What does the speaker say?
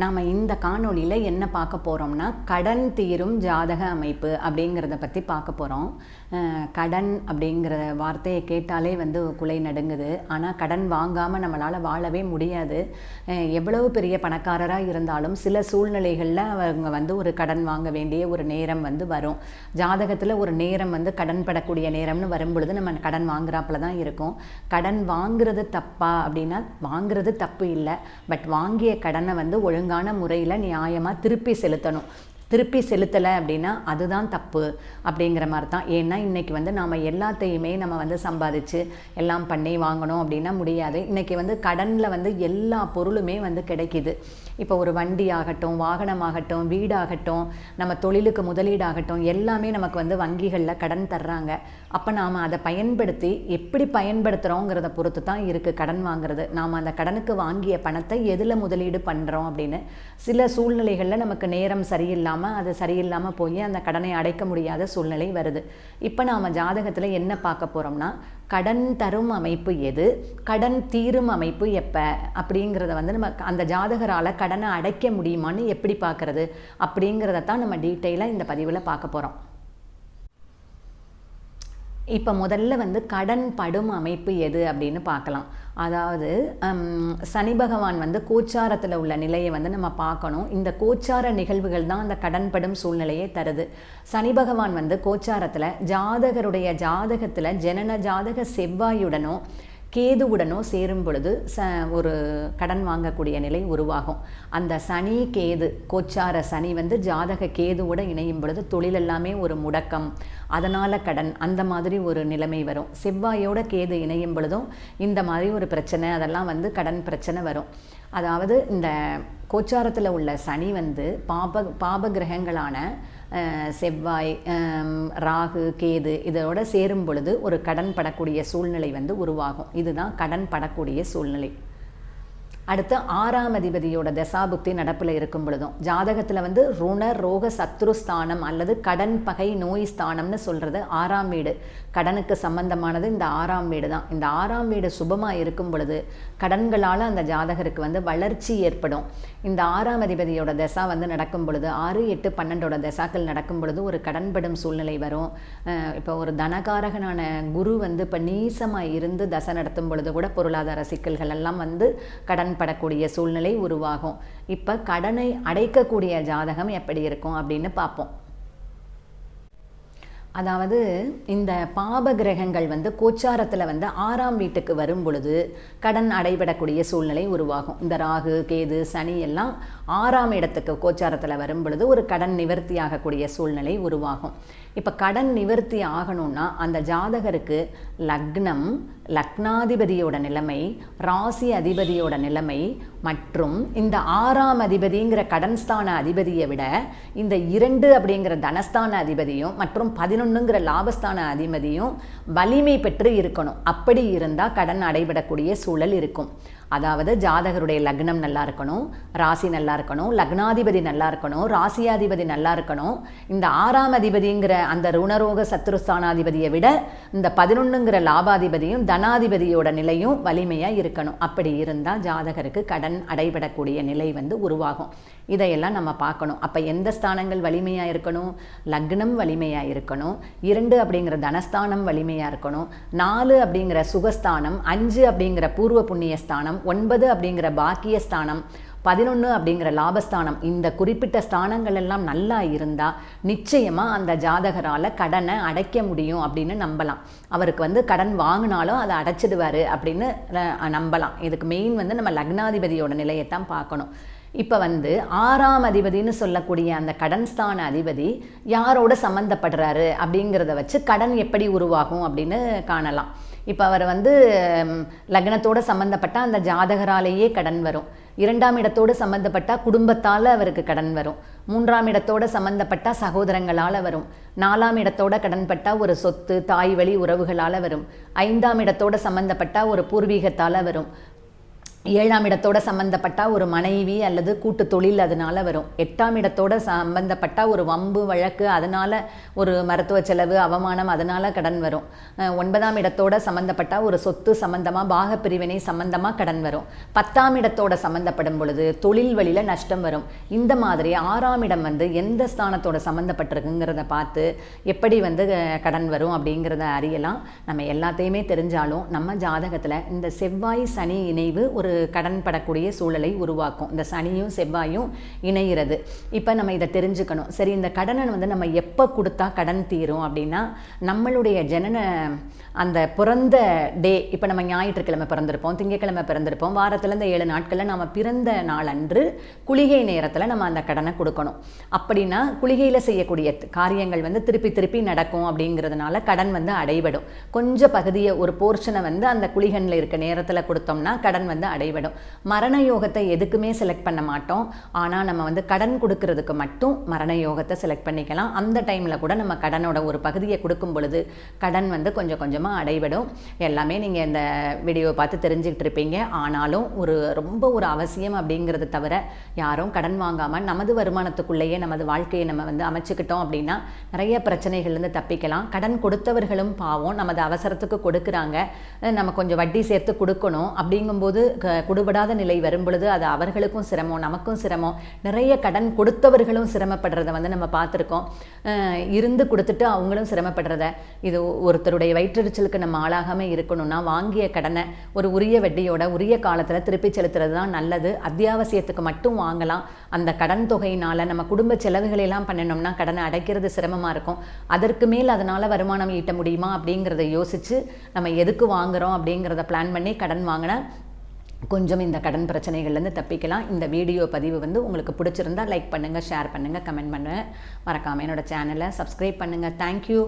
நாம் இந்த காணொளியில் என்ன பார்க்க போகிறோம்னா கடன் தீரும் ஜாதக அமைப்பு அப்படிங்கிறத பற்றி பார்க்க போகிறோம் கடன் அப்படிங்கிற வார்த்தையை கேட்டாலே வந்து குலை நடுங்குது. ஆனால் கடன் வாங்காமல் நம்மளால் வாழவே முடியாது. எவ்வளவு பெரிய பணக்காரராக இருந்தாலும் சில சூழ்நிலைகளில் அவங்க வந்து ஒரு கடன் வாங்க வேண்டிய ஒரு நேரம் வந்து வரும். ஜாதகத்தில் ஒரு நேரம் வந்து கடன் படக்கூடிய நேரம்னு வரும்பொழுது நம்ம கடன் வாங்குறாப்புல தான் இருக்கும். கடன் வாங்குறது தப்பா அப்படின்னா வாங்குறது தப்பு இல்லை. பட் வாங்கிய கடனை வந்து ஒழுங்கான முறையில் நியாயமாக திருப்பி செலுத்தணும். திருப்பி செலுத்தலை அப்படின்னா அதுதான் தப்பு அப்படிங்கிற மாதிரி தான் ஏன்னா இன்றைக்கி வந்து நாம் எல்லாத்தையுமே நம்ம வந்து சம்பாதிச்சு எல்லாம் பண்ணி வாங்கணும் அப்படின்னா முடியாது. இன்றைக்கி வந்து கடனில் வந்து எல்லா பொருளுமே வந்து கிடைக்கிது. இப்போ ஒரு வண்டி ஆகட்டும் வாகனமாகட்டும் வீடாகட்டும் நம்ம தொழிலுக்கு முதலீடாகட்டும் எல்லாமே நமக்கு வந்து வங்கிகளில் கடன் தர்றாங்க. அப்போ நாம் அதை பயன்படுத்தி எப்படி பயன்படுத்துகிறோங்கிறத பொறுத்து தான் இருக்குது கடன் வாங்குறது. நாம் அந்த கடனுக்கு வாங்கிய பணத்தை எதில் முதலீடு பண்ணுறோம் அப்படின்னு சில சூழ்நிலைகளில் நமக்கு நேரம் சரியில்லாமல் அது சரியில்லாமல் போய் அந்த கடனை அடைக்க முடியாத சூழ்நிலை வருது. இப்போ நாம் ஜாதகத்தில் என்ன பார்க்க போகிறோம்னா கடன் தரும் அமைப்பு எது கடன் தீரும் அமைப்பு எப்போ அப்படிங்கிறத வந்து நம்ம அந்த ஜாதகரால் கடனை அடைக்க முடியுமான்னு எப்படி பார்க்குறது அப்படிங்கிறத தான் நம்ம டீட்டெயிலாக இந்த பதிவில் பார்க்க போகிறோம் இப்போ முதல்ல வந்து கடன் படும் அமைப்பு எது அப்படின்னு பார்க்கலாம். அதாவது சனி பகவான் வந்து கோச்சாரத்தில் உள்ள நிலையை வந்து நம்ம பார்க்கணும். இந்த கோச்சார நிகழ்வுகள் தான் அந்த கடன்படும் சூழ்நிலையை தருது. சனி பகவான் வந்து கோச்சாரத்தில் ஜாதகருடைய ஜாதகத்தில் ஜனன ஜாதக செவ்வாயுடனும் கேதுவுடனோ சேரும் பொழுது ச ஒரு கடன் வாங்கக்கூடிய நிலை உருவாகும். அந்த சனி கேது கோச்சார சனி வந்து ஜாதக கேதுவோட இணையும் பொழுது தொழில் எல்லாமே ஒரு முடக்கம். அதனால் கடன் அந்த மாதிரி ஒரு நிலைமை வரும். செவ்வாயோட கேது இணையும் பொழுதும் இந்த மாதிரி ஒரு பிரச்சனை அதெல்லாம் வந்து கடன் பிரச்சனை வரும். அதாவது இந்த கோச்சாரத்தில் உள்ள சனி வந்து பாப பாப கிரகங்களான செவ்வாய் ராகு கேது இதோட சேரும் பொழுது ஒரு கடன் படக்கூடிய சூழ்நிலை வந்து உருவாகும். இதுதான் கடன் படக்கூடிய சூழ்நிலை. அடுத்து ஆறாம் அதிபதியோட தசாபுக்தி நடப்பில் இருக்கும் பொழுதும் ஜாதகத்தில் வந்து ருண ரோக சத்ரு ஸ்தானம் அல்லது கடன் பகை நோய் ஸ்தானம்னு சொல்கிறது ஆறாம் வீடு. கடனுக்கு சம்பந்தமானது இந்த ஆறாம் வீடு தான். இந்த ஆறாம் வீடு சுபமாக இருக்கும் பொழுது கடன்களால் அந்த ஜாதகருக்கு வந்து வளர்ச்சி ஏற்படும். இந்த ஆறாம் அதிபதியோட தசா வந்து நடக்கும் பொழுது ஆறு எட்டு பன்னெண்டோட தசாக்கள் நடக்கும் பொழுது ஒரு கடன்படும் சூழ்நிலை வரும். இப்போ ஒரு தனகாரகனான குரு வந்து இப்போ நீசமாக இருந்து தசை நடத்தும் பொழுது கூட பொருளாதார சிக்கல்கள் எல்லாம் வந்து கடன் படக்கூடிய சூழ்நிலை உருவாகும். இப்போ கடனை அடைக்கக்கூடிய ஜாதகம் எப்படி இருக்கும் அப்படின்னு பார்ப்போம். அதாவது இந்த பாப கிரகங்கள் வந்து கோச்சாரத்தில் வந்து ஆறாம் வீட்டுக்கு வரும் பொழுது கடன் அடைபடக்கூடிய சூழ்நிலை உருவாகும். இந்த ராகு கேது சனி எல்லாம் ஆறாம் இடத்துக்கு கோச்சாரத்தில் வரும் பொழுது ஒரு கடன் நிவர்த்தி ஆகக்கூடிய சூழ்நிலை உருவாகும். இப்போ கடன் நிவர்த்தி ஆகணும்னா அந்த ஜாதகருக்கு லக்னம் லக்னாதிபதியோட நிலைமை ராசி அதிபதியோட நிலைமை மற்றும் இந்த ஆறாம் அதிபதிங்கிற கடன்ஸ்தான அதிபதியை விட இந்த இரண்டு அப்படிங்கிற தனஸ்தான அதிபதியும் மற்றும் பதினொன்றுங்கிற லாபஸ்தான அதிபதியும் வலிமை பெற்று இருக்கணும். அப்படி இருந்தால் கடன் அடைபடக்கூடிய சூழல் இருக்கும். அதாவது ஜாதகருடைய லக்னம் நல்லா இருக்கணும் ராசி நல்லா இருக்கணும் லக்னாதிபதி நல்லா இருக்கணும் ராசியாதிபதி நல்லா இருக்கணும். இந்த ஆறாம் அதிபதிங்கிற அந்த ருணரோக சத்ருஸ்தானாதிபதியை விட இந்த பதினொன்றுங்கிற லாபாதிபதியும் தனாதிபதியோட நிலையும் வலிமையாக இருக்கணும். அப்படி இருந்தால் ஜாதகருக்கு கடன் அடைபடக்கூடிய நிலை வந்து உருவாகும். இதையெல்லாம் நம்ம பார்க்கணும். அப்போ எந்த ஸ்தானங்கள் வலிமையாக இருக்கணும்? லக்னம் வலிமையாக இருக்கணும். இரண்டு அப்படிங்கிற தனஸ்தானம் வலிமையாக இருக்கணும். நாலு அப்படிங்கிற சுகஸ்தானம். அஞ்சு அப்படிங்கிற பூர்வ புண்ணிய ஸ்தானம் ஒன்பது அப்படிங்கிற பாக்கிய ஸ்தானம் பதினொன்று அப்படிங்கிற லாபஸ்தானம் இந்த குறிப்பிட்ட ஸ்தானங்கள் எல்லாம் நல்லா இருந்தால் நிச்சயமாக அந்த ஜாதகரால் கடனை அடைக்க முடியும் அப்படின்னு நம்பலாம். அவருக்கு வந்து கடன் வாங்கினாலும் அதை அடைச்சிடுவார் அப்படின்னு நம்பலாம். இதுக்கு மெயின் வந்து நம்ம லக்னாதிபதியோட நிலையைத்தான் பார்க்கணும். இப்போ வந்து ஆறாம் அதிபதின்னு சொல்லக்கூடிய அந்த கடன் ஸ்தான அதிபதி யாரோட சம்மந்தப்படுறாரு அப்படிங்கிறத வச்சு கடன் எப்படி உருவாகும் அப்படின்னு காணலாம். இப்போ அவர் வந்து லக்னத்தோடு லக்னத்தோட சம்மந்தப்பட்ட அந்த ஜாதகராலேயே கடன் வரும். இரண்டாம் இடத்தோடு சம்மந்தப்பட்டால் குடும்பத்தால் அவருக்கு கடன் வரும். மூன்றாம் இடத்தோட சம்மந்தப்பட்டால் சகோதரங்களால் வரும். நாலாம் இடத்தோட கடன்பட்டால் ஒரு சொத்து தாய் வழி உறவுகளால் வரும். ஐந்தாம் இடத்தோட சம்மந்தப்பட்டால் ஒரு பூர்வீகத்தால் வரும். ஏழாம் இடத்தோட சம்மந்தப்பட்ட ஒரு மனைவி அல்லது கூட்டு தொழில் அதனால வரும். எட்டாம் இடத்தோட சம்மந்தப்பட்ட ஒரு வம்பு வழக்கு அதனால ஒரு மருத்துவ செலவு அவமானம் அதனால கடன் வரும். ஒன்பதாம் இடத்தோட சம்மந்தப்பட்ட ஒரு சொத்து சம்பந்தமா பாக பிரிவினை சம்பந்தமா கடன் வரும். பத்தாம் இடத்தோட சம்பந்தப்படும் பொழுது தொழில் வழியில நஷ்டம் வரும். இந்த மாதிரி ஆறாம் இடம் வந்து எந்த ஸ்தானத்தோட சம்பந்தப்பட்டிருக்குங்கிறத பார்த்து எப்படி வந்து கடன் வரும் அப்படிங்கிறத அறியலாம். நம்ம எல்லாத்தையுமே தெரிஞ்சாலும் நம்ம ஜாதகத்துல இந்த செவ்வாய் சனி இணைவு ஒரு கடன் படக்கூடிய சூழலை உருவாக்கும். இந்த சனியும் செவ்வாயும் இணைகிறது. இப்போ நம்ம இதை தெரிஞ்சுக்கணும். சரி இந்த கடனை வந்து நம்ம எப்போ கொடுத்தா கடன் தீரும் அப்படின்னா நம்மளுடைய ஜனன அந்த பிறந்த டே இப்போ நம்ம ஞாயிற்றுக்கிழமை பிறந்திருப்போம் திங்கட்கிழமை பிறந்திருப்போம் வாரத்தில் இந்த ஏழு நாட்களில் நம்ம பிறந்த நாள் அன்று குளிகை நேரத்தில் நம்ம அந்த கடனை கொடுக்கணும். அப்படின்னா குளிகையில் செய்யக்கூடிய காரியங்கள் வந்து திருப்பி திருப்பி நடக்கும் அப்படிங்கிறதுனால கடன் வந்து அடைபடும். கொஞ்சம் பகுதியை ஒரு போர்ஷனை வந்து அந்த குளிகனில் இருக்க நேரத்தில் கொடுத்தோம்னா கடன் வந்து அடைவிடும் மரண யோகத்தை எதுக்குமே செலக்ட் பண்ண மாட்டோம். ஆனால் நம்ம வந்து கடன் கொடுக்கறதுக்கு மட்டும் மரண யோகத்தை செலக்ட் பண்ணிக்கலாம். அந்த டைமில் கூட நம்ம கடனோட ஒரு பகுதியை கொடுக்கும் பொழுது கடன் வந்து கொஞ்சம் கொஞ்சமாக அடைபடும். எல்லாமே நீங்கள் இந்த வீடியோவை பார்த்து தெரிஞ்சுக்கிட்டு இருப்பீங்க. ஆனாலும் ஒரு ரொம்ப ஒரு அவசியம் அப்படிங்கிறது தவிர யாரும் கடன் வாங்காமல் நமது வருமானத்துக்குள்ளேயே நமது வாழ்க்கையை நம்ம வந்து அமைச்சுக்கிட்டோம் அப்படின்னா நிறைய பிரச்சனைகள்லேருந்து தப்பிக்கலாம். கடன் கொடுத்தவர்களும் பாவம். நமது அவசரத்துக்கு கொடுக்குறாங்க. நம்ம கொஞ்சம் வட்டி சேர்த்து கொடுக்கணும். அப்படிங்கும்போது க- குடுபடாத நிலை வரும் பொழுது அது அவர்களுக்கும் சிரமம் நமக்கும் சிரமம். நிறைய கடன் கொடுத்தவர்களும் சிரமப்படுறத வந்து நம்ம பார்த்துருக்கோம். இருந்து கொடுத்துட்டு அவங்களும் சிரமப்படுறத. இது ஒருத்தருடைய வயிற்றெரிச்சலுக்கு நம்ம ஆளாகாமல் இருக்கணும்னா வாங்கிய கடனை ஒரு உரிய வட்டியோட உரிய காலத்தில் திருப்பி செலுத்துறது தான் நல்லது. அத்தியாவசியத்துக்கு மட்டும் வாங்கலாம். அந்த கடன் தொகையினால் நம்ம குடும்ப செலவுகளெல்லாம் பண்ணணும்னா கடனை அடைக்கிறது சிரமமாக இருக்கும். அதற்கு மேல் அதனால் வருமானம் ஈட்ட முடியுமா அப்படிங்கிறத யோசிச்சு நம்ம எதுக்கு வாங்குறோம் அப்படிங்கிறத பிளான் பண்ணி கடன் வாங்கினா கொஞ்சம் இந்த கடன் பிரச்சனைகள்லேருந்து தப்பிக்கலாம். இந்த வீடியோ பதிவு வந்து உங்களுக்கு பிடிச்சிருந்தா லைக் பண்ணுங்கள் ஷேர் பண்ணுங்கள் கமெண்ட் பண்ணுங்கள் மறக்காமல் என்னோட சேனலை சப்ஸ்கிரைப் பண்ணுங்கள் தேங்க்யூ